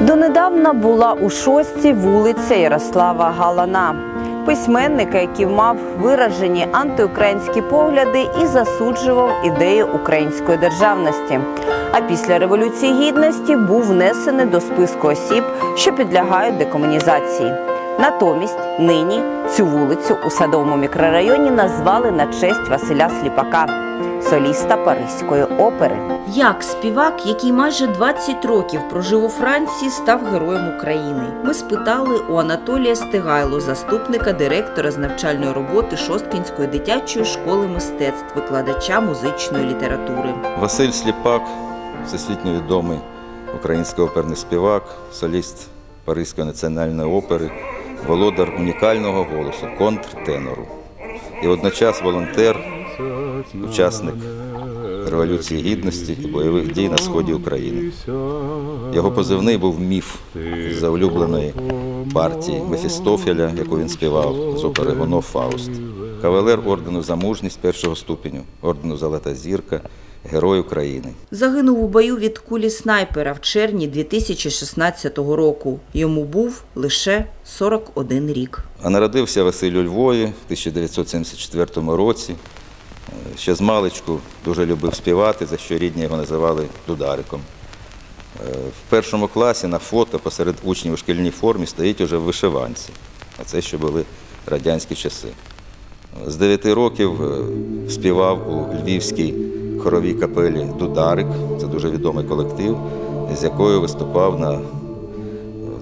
Донедавна була у шостці вулиця Ярослава Галана, письменника, який мав виражені антиукраїнські погляди і засуджував ідею української державності. А після революції гідності був внесений до списку осіб, що підлягають декомунізації. Натомість нині цю вулицю у садовому мікрорайоні назвали на честь Василя Сліпака, соліста Паризької опери. Як співак, який майже 20 років прожив у Франції, став героєм України? Ми спитали у Анатолія Стигайло, заступника директора з навчальної роботи Шосткінської дитячої школи мистецтв, викладача музичної літератури. Василь Сліпак, всесвітньо відомий український оперний співак, соліст Паризької національної опери, володар унікального голосу, контртенору. І водночас волонтер, учасник Революції Гідності і бойових дій на сході України. Його позивний був міф за улюбленої партії Мефістофеля, яку він співав з опери Гоно Фауст. Кавалер ордену за мужність першого ступеню, ордену Золота зірка, Герой України. Загинув у бою від кулі снайпера в червні 2016 року. Йому був лише 41 рік. А народився Василь у Львові в 1974 році. Ще з маличку дуже любив співати, за що рідні його називали Дудариком. Е, В першому класі на фото посеред учнів у шкільній формі стоїть уже вишиванці. А це ще були радянські часи. З 9 років е, співав у Львівській хоровій капелі Дударик. Це дуже відомий колектив, з якою виступав на е,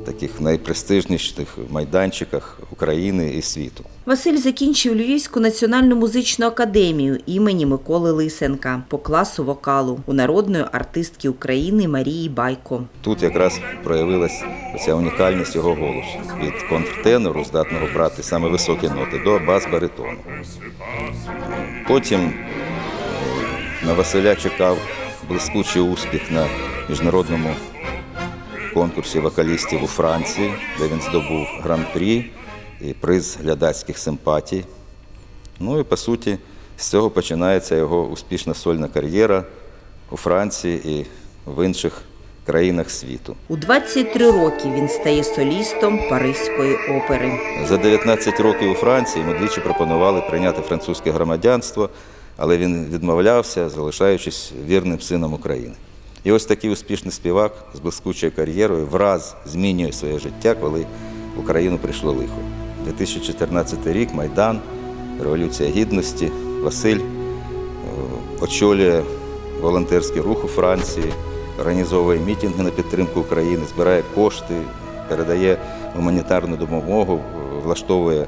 таких найпрестижніших майданчиках України і світу. Василь закінчив Львівську національну музичну академію імені Миколи Лисенка по класу вокалу у народної артистки України Марії Байко. Тут якраз проявилась ця унікальність його голосу. Від контртенору, здатного брати саме високі ноти, до бас-баритону. Потім е, на Василя чекав блискучий успіх на міжнародному конкурсі вокалістів у Франції, де він здобув гран-прі і приз глядацьких симпатій. Ну і по суті, з цього починається його успішна сольна кар'єра у Франції і в інших країнах світу. У 23 роки він стає солістом Паризької опери. За 19 років у Франції йому двічі пропонували прийняти французьке громадянство, але він відмовлявся, залишаючись вірним сином України. І ось такий успішний співак з блискучою кар'єрою враз змінює своє життя, коли в Україну прийшло лихо. 2014 рік Майдан, Революція Гідності, Василь е, очолює волонтерський рух у Франції, організовує мітинги на підтримку України, збирає кошти, передає гуманітарну допомогу, влаштовує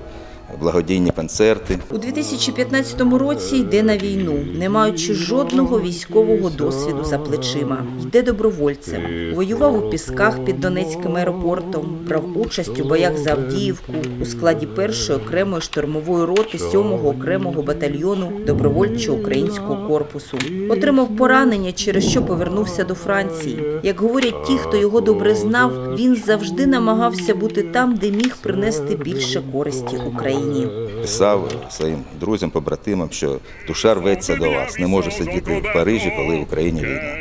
благодійні концерти. У 2015 році йде на війну, не маючи жодного військового досвіду за плечима. Йде добровольцем. Воював у пісках під Донецьким аеропортом, брав участь у боях за Авдіївку у складі першої окремої штурмової роти 7-го окремого батальйону добровольчого українського корпусу. Отримав поранення, через що повернувся до Франції. Як говорять ті, хто його добре знав, він завжди намагався бути там, де міг принести більше користі Україні. Писав своїм друзям, побратимам, що душа рветься до вас, не може сидіти в Парижі, коли в Україні війна.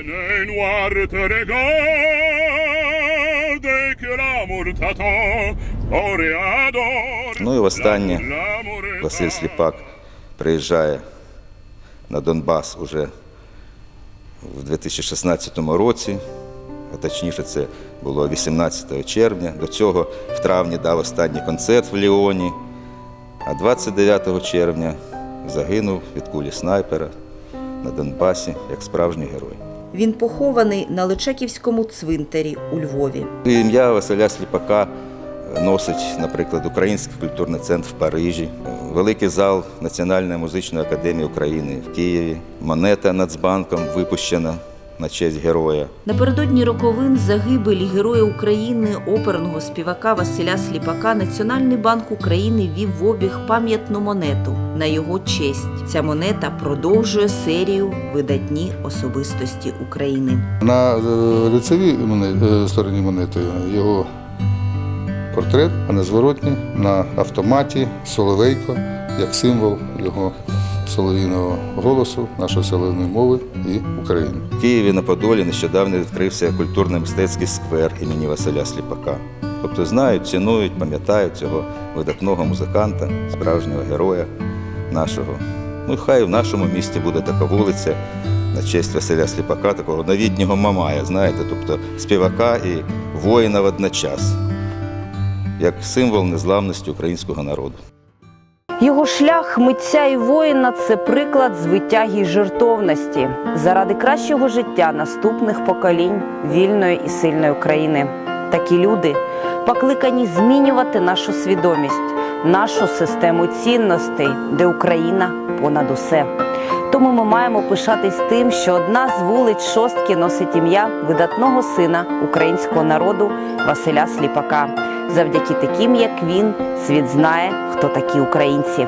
Ну і останнє Василь Сліпак приїжджає на Донбас уже в 2016 році, а точніше це було 18 червня. До цього в травні дав останній концерт в Ліоні, а 29 червня загинув від кулі снайпера на Донбасі як справжній герой. Він похований на Личаківському цвинтарі у Львові. Ім'я Василя Сліпака носить, наприклад, Український культурний центр в Парижі, великий зал Національної музичної академії України в Києві, монета Нацбанком випущена на честь героя. Напередодні роковин загибелі Героя України, оперного співака Василя Сліпака, Національний банк України ввів в обіг пам'ятну монету на його честь. Ця монета продовжує серію видатні особистості України. На е, лицевій е, стороні монети його портрет, а на зворотній на автоматі Соловейко як символ його солов'їного голосу, нашої солов'їної мови і України. В Києві на Подолі нещодавно відкрився культурно-мистецький сквер імені Василя Сліпака. Тобто знають, цінують, пам'ятають цього видатного музиканта, справжнього героя нашого. Ну хай в нашому місті буде така вулиця на честь Василя Сліпака, такого новітнього мамая, знаєте, тобто співака і воїна водночас, як символ незламності українського народу. Його шлях митця і воїна це приклад звитяги й жертовності заради кращого життя наступних поколінь вільної і сильної України. Такі люди покликані змінювати нашу свідомість, нашу систему цінностей, де Україна понад усе. Тому ми маємо пишатись тим, що одна з вулиць шостки носить ім'я видатного сина українського народу Василя Сліпака. Завдяки таким, як він, світ знає, хто такі українці.